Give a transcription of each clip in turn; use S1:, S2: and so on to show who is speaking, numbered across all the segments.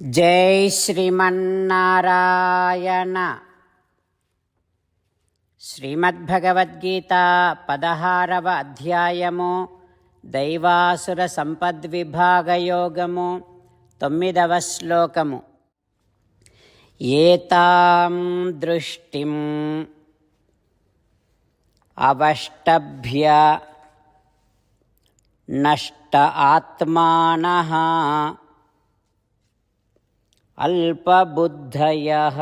S1: జై శ్రీమన్నారాయణ. శ్రీమద్భగవద్గీత పదహారవ అధ్యాయము దైవాసుర సంపద్విభాగయోగము తొమ్మిదవ శ్లోకము ఏతాం దృష్టిం అవష్టభ్య నష్ట ఆత్మానః अल्पबुद्धयः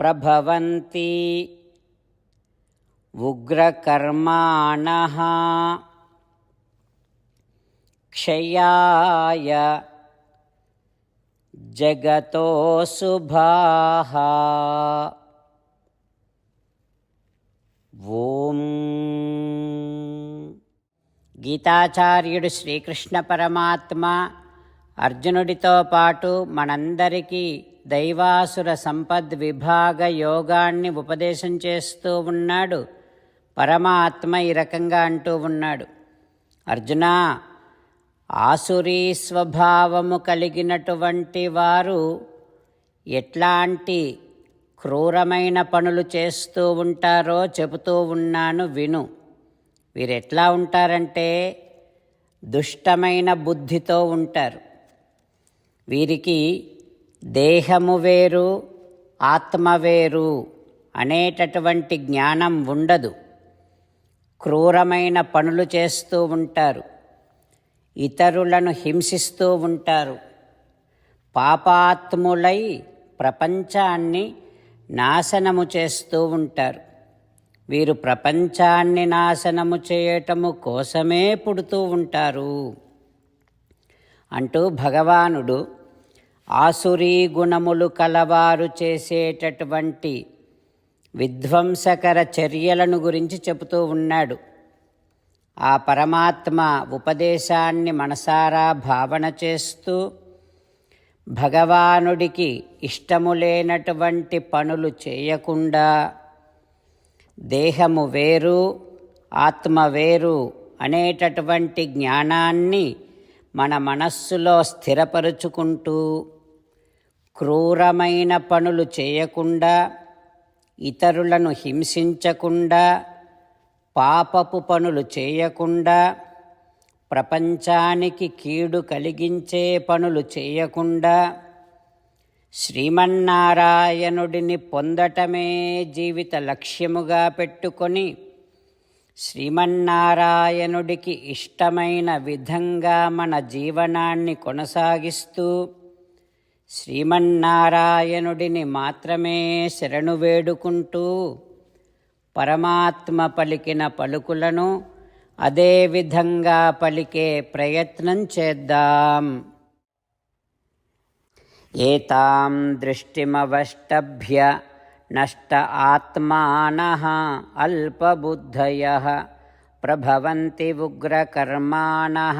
S1: प्रभवन्ति उग्रकर्माणः क्षयाय जगतो शुभाः ఓం గీతాచార్యుడు శ్రీకృష్ణ పరమాత్మ అర్జునుడితో పాటు మనందరికీ దైవాసుర సంపద్ విభాగ యోగాన్ని ఉపదేశం చేస్తూ ఉన్నాడు. పరమాత్మ ఈ రకంగా అంటూ ఉన్నాడు. అర్జున ఆసురీ స్వభావము కలిగినటువంటి వారు ఎట్లాంటి క్రూరమైన పనులు చేస్తూ ఉంటారో చెబుతూ ఉన్నాను విను. వీరెట్లా ఉంటారంటే దుష్టమైన బుద్ధితో ఉంటారు. వీరికి దేహము వేరు ఆత్మ వేరు అనేటటువంటి జ్ఞానం ఉండదు. క్రూరమైన పనులు చేస్తూ ఉంటారు. ఇతరులను హింసిస్తూ ఉంటారు. పాపాత్ములై ప్రపంచాన్ని నాశనము చేస్తూ ఉంటారు. వీరు ప్రపంచాన్ని నాశనము చేయటము కోసమే పుడుతూ ఉంటారు. అంటూ భగవానుడు ఆసురీ గుణములు కలవారు చేసేటటువంటి విధ్వంసకర చర్యలను గురించి చెబుతూ ఉన్నాడు. ఆ పరమాత్మ ఉపదేశాన్ని మనసారా భావన చేస్తూ భగవానుడికి ఇష్టము లేనటువంటి పనులు చేయకుండా దేహము వేరు ఆత్మ వేరు అనేటటువంటి జ్ఞానాన్ని మన మనస్సులో స్థిరపరుచుకుంటూ క్రూరమైన పనులు చేయకుండా ఇతరులను హింసించకుండా పాపపు పనులు చేయకుండా ప్రపంచానికి కీడు కలిగించే పనులు చేయకుండా శ్రీమన్నారాయణుడిని పొందటమే జీవిత లక్ష్యముగా పెట్టుకొని శ్రీమన్నారాయణుడికి ఇష్టమైన విధంగా మన జీవనాన్ని కొనసాగిస్తూ శ్రీమన్నారాయణుడిని మాత్రమే శరణు వేడుకుంటూ పరమాత్మ పలికిన పలుకులను అదే విధంగా పలికే ప్రయత్నం చేద్దాం. ఏతాం దృష్టిమవష్టభ్య నష్ట ఆత్మాన అల్పబుద్ధయः ప్రభవంతి ఉగ్రకర్మాణः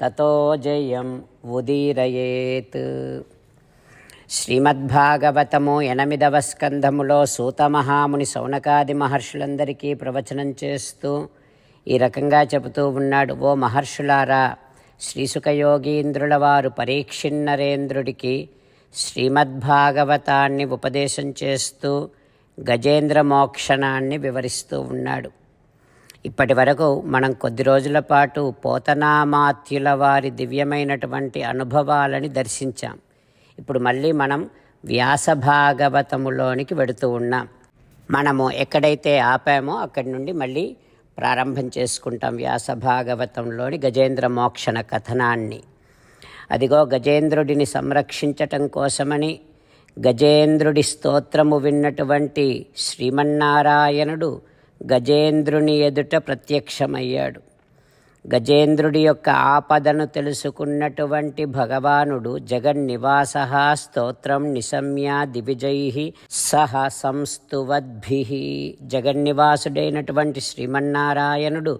S1: తతో జయం ఉదీరయేత్. శ్రీమద్భాగవతము ఎనిమిదవ స్కంధములో సూతమహాముని సౌనకాది మహర్షులందరికీ ప్రవచనం చేస్తూ ఈ రకంగా చెబుతూ ఉన్నాడు. ఓ మహర్షులారా శ్రీసుఖయోగీంద్రుల వారు పరీక్షిన్నరేంద్రుడికి శ్రీమద్భాగవతాన్ని ఉపదేశం చేస్తూ గజేంద్ర మోక్షణాన్ని వివరిస్తూ ఉన్నాడు. ఇప్పటి వరకు మనం కొద్ది రోజుల పాటు పోతనామాత్యుల వారి దివ్యమైనటువంటి అనుభవాలని దర్శించాం. ఇప్పుడు మళ్ళీ మనం వ్యాస భాగవతములోనికి వెడుతూ ఉన్నాం. మనము ఎక్కడైతే ఆపామో అక్కడి నుండి మళ్ళీ ప్రారంభం చేసుకుంటాం వ్యాస భాగవతంలోని గజేంద్ర మోక్షణ కథనాన్ని. అదిగో గజేంద్రుడిని సంరక్షించటం కోసమని గజేంద్రుడి స్తోత్రము విన్నటువంటి శ్రీమన్నారాయణుడు గజేంద్రుని ఎదుట ప్రత్యక్షమయ్యాడు. గజేంద్రుడి యొక్క ఆపదను తెలుసుకున్నటువంటి భగవానుడు జగన్నివాస స్తోత్రం నిశమ్యా దివిజై సహ సంస్తువద్భి. జగన్నివాసుడైనటువంటి శ్రీమన్నారాయణుడు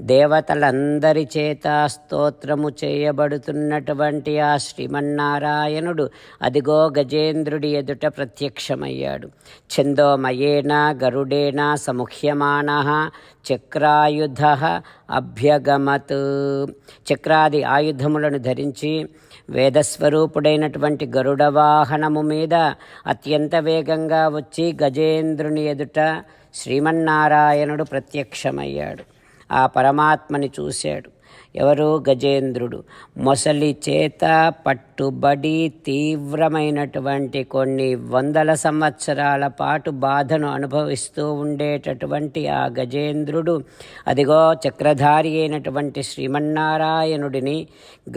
S1: దేవతలందరి చేత స్తోత్రము చేయబడుతున్నటువంటి ఆ శ్రీమన్నారాయణుడు. అదిగో గజేంద్రుడి ఎదుట ప్రత్యక్షమయ్యాడు. ఛందోమయేన గరుడేన సముహ్యమాన చక్రాయుధ అభ్యగమత్. చక్రాది ఆయుధములను ధరించి వేదస్వరూపుడైనటువంటి గరుడ వాహనము మీద అత్యంత వేగంగా వచ్చి గజేంద్రుని ఎదుట శ్రీమన్నారాయణుడు ప్రత్యక్షమయ్యాడు. ఆ పరమాత్మని చూశాడు. ఎవరు గజేంద్రుడు. మొసలి చేత పట్టుబడి తీవ్రమైనటువంటి కొన్ని వందల సంవత్సరాల పాటు బాధను అనుభవిస్తూ ఉండేటటువంటి ఆ గజేంద్రుడు అదిగో చక్రధారి అయినటువంటి శ్రీమన్నారాయణుడిని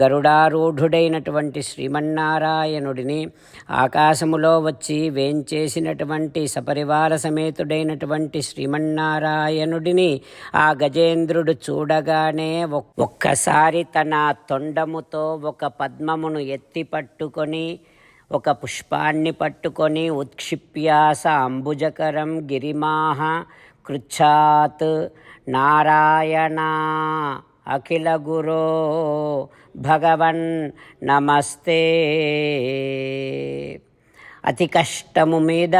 S1: గరుడారూఢుడైనటువంటి శ్రీమన్నారాయణుడిని ఆకాశములో వచ్చి వేంచేసినటువంటి సపరివార సమేతుడైనటువంటి శ్రీమన్నారాయణుడిని ఆ గజేంద్రుడు చూడగానే ఒక్క ఒక్కసారి తన తొండముతో ఒక పద్మమును ఎత్తి పట్టుకొని ఒక పుష్పాన్ని పట్టుకొని ఉత్క్షిప్యాస అంబుజకరం గిరిమాహ కృచ్ఛాత్ నారాయణ అఖిల గురో భగవన్ నమస్తే. అతి కష్టము మీద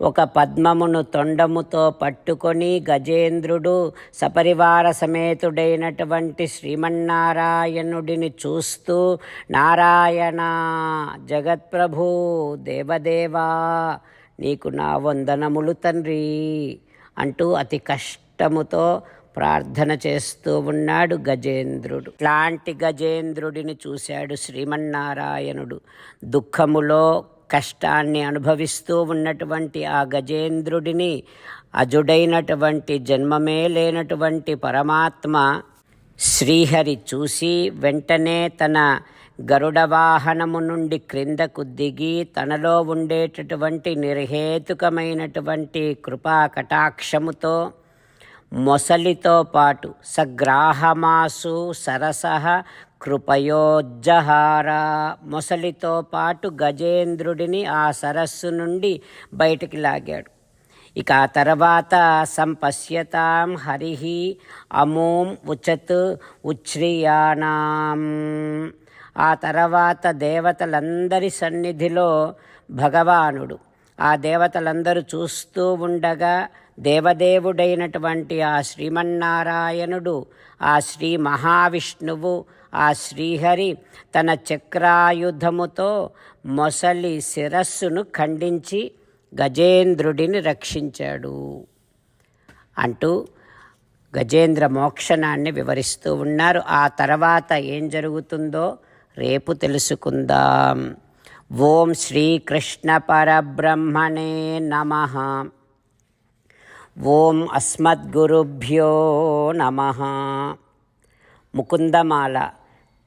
S1: ఒక పద్మమును తొండముతో పట్టుకొని గజేంద్రుడు సపరివార సమేతుడైనటువంటి శ్రీమన్నారాయణుడిని చూస్తూ నారాయణ జగత్ప్రభు దేవదేవా నీకు నా వందనములు తండ్రి అంటూ అతి కష్టముతో ప్రార్థన చేస్తూ ఉన్నాడు గజేంద్రుడు. ఇట్లాంటి గజేంద్రుడిని చూశాడు శ్రీమన్నారాయణుడు. దుఃఖములో కష్టాన్ని అనుభవిస్తూ ఉన్నటువంటి ఆ గజేంద్రుడిని అజుడైనటువంటి జన్మమే లేనటువంటి పరమాత్మ శ్రీహరి చూసి వెంటనే తన గరుడ వాహనము నుండి క్రిందకు దిగి తనలో ఉండేటటువంటి నిర్హేతుకమైనటువంటి కృపా కటాక్షముతో మొసలితో పాటు సగ్రాహమాసు సరస కృపయోజ్జహార. మొసలితో పాటు గజేంద్రుడిని ఆ సరస్సు నుండి బయటికి లాగాడు. ఇక ఆ తర్వాత సంపశ్యతాం హరి అమోం ఉచత్ ఉచ్ఛ్రియానాం ఆ తర్వాత దేవతలందరి సన్నిధిలో భగవానుడు. ఆ దేవతలందరూ చూస్తూ ఉండగా దేవదేవుడైనటువంటి ఆ శ్రీమన్నారాయణుడు ఆ శ్రీ మహావిష్ణువు ఆ శ్రీహరి తన చక్రాయుధముతో మొసలి శిరస్సును ఖండించి గజేంద్రుడిని రక్షించాడు. అంటూ గజేంద్ర మోక్షణాన్ని వివరిస్తూ ఉన్నారు. ఆ తర్వాత ఏం జరుగుతుందో రేపు తెలుసుకుందాం. ఓం శ్రీకృష్ణ పరబ్రహ్మణే నమ. ఓం అస్మద్గురుభ్యో నమ. ముకుందమాల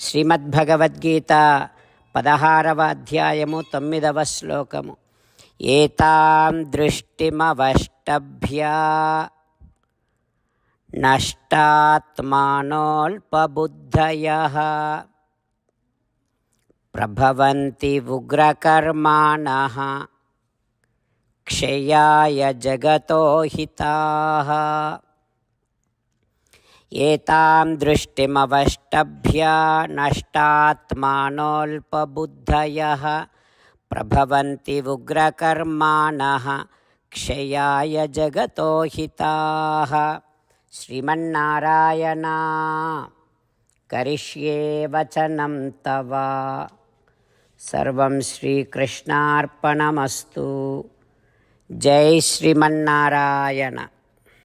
S1: శ్రీమద్భగవద్గీత పదహారవ అధ్యాయము తొమ్మిదవ శ్లోకము. ఏతాం దృష్టిమవష్టభ్య నష్టాత్మానోల్పబుద్ధయ. ప్రభవంతి ఉగ్రకర్మాణ. క్షయాయ జగతో హితాः. ఏతాం దృష్టిమవష్టభ్య నష్టాత్మానోల్పబుద్ధయः ప్రభవంతి ఉగ్రకర్మాణः క్షయాయ జగతో హితాः శ్రీమన్నారాయణ కరిష్యే వచనం తవ సర్వం శ్రీకృష్ణార్పణమస్తు జై శ్రీమన్నారాయణ